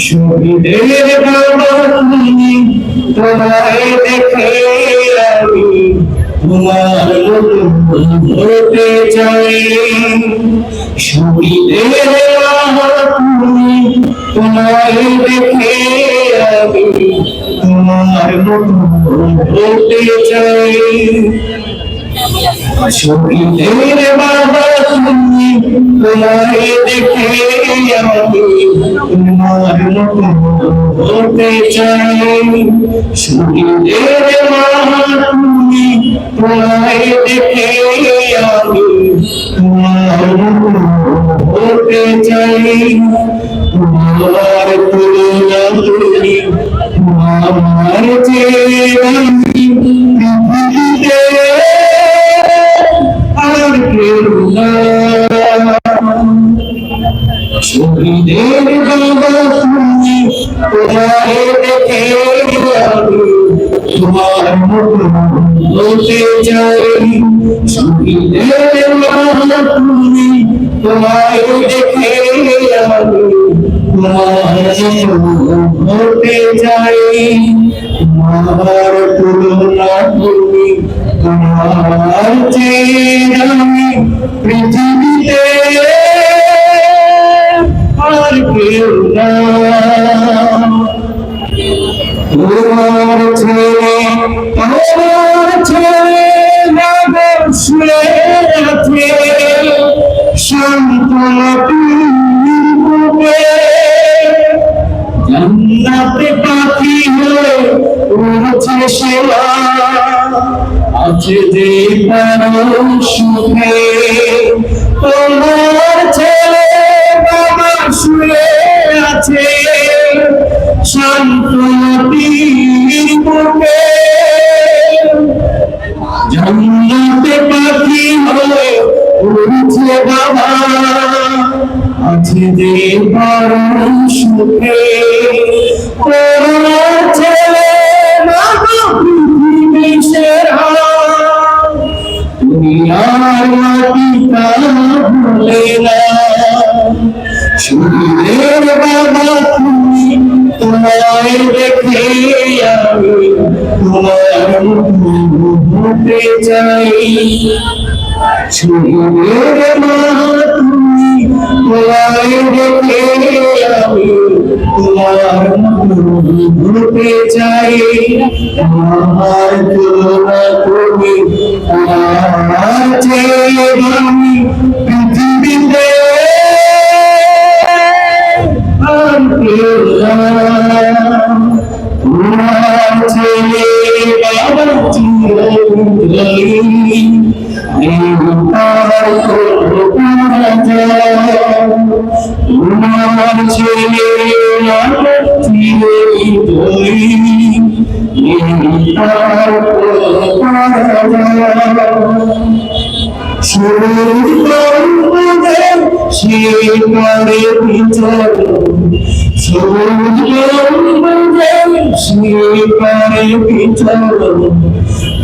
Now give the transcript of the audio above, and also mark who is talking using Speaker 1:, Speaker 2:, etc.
Speaker 1: শহীদের বাবা তোমায় দেখে আমি তোমার হতে চাই শহীদের বাবা তোমায় দেখে আমি তোমার হতে চাই শহীদের বাবা তুমি তোমায় দেখে আমি হতে চাই শহীদের বাবা তোমায় দেখে আমি তোমার হতে চাই, তোমার তুলনা তুমি আমার চেয়ে আর কেউ না শহীদের বাবা তুমি দেখে তোমার মতো হতে চাই শহীদের বাবা তুমি দেখে তোমার মতো হতে চাই তোমার তুলনা তুমি তোমার চেয়ে আমি কেউ না তোমার ছেলে তোমার ছেলে নগর শুয়ে আছে শান্তনটি বুকে জান্নাতে পাখি হয়ে উড়ছে সেবা আছে যে সুখে তোমার শুয়ে আছে শান্তনটির বুকে। জান্নাতে পাখি হয়ে উড়ছে বাবা, আছে যে পরম সুখে। তোমার ছেলে বাবা পৃথিবী সেরা। দুনিয়ার মাটিটা ভুলে না। সুরের বাবা তুমি তোমায় দেখে আমি তোমার চাই তোমার আমার তুলনা তুমি আমার চেয়ে তোমার ছেলে শিকারে বিচার শিকারে বিচার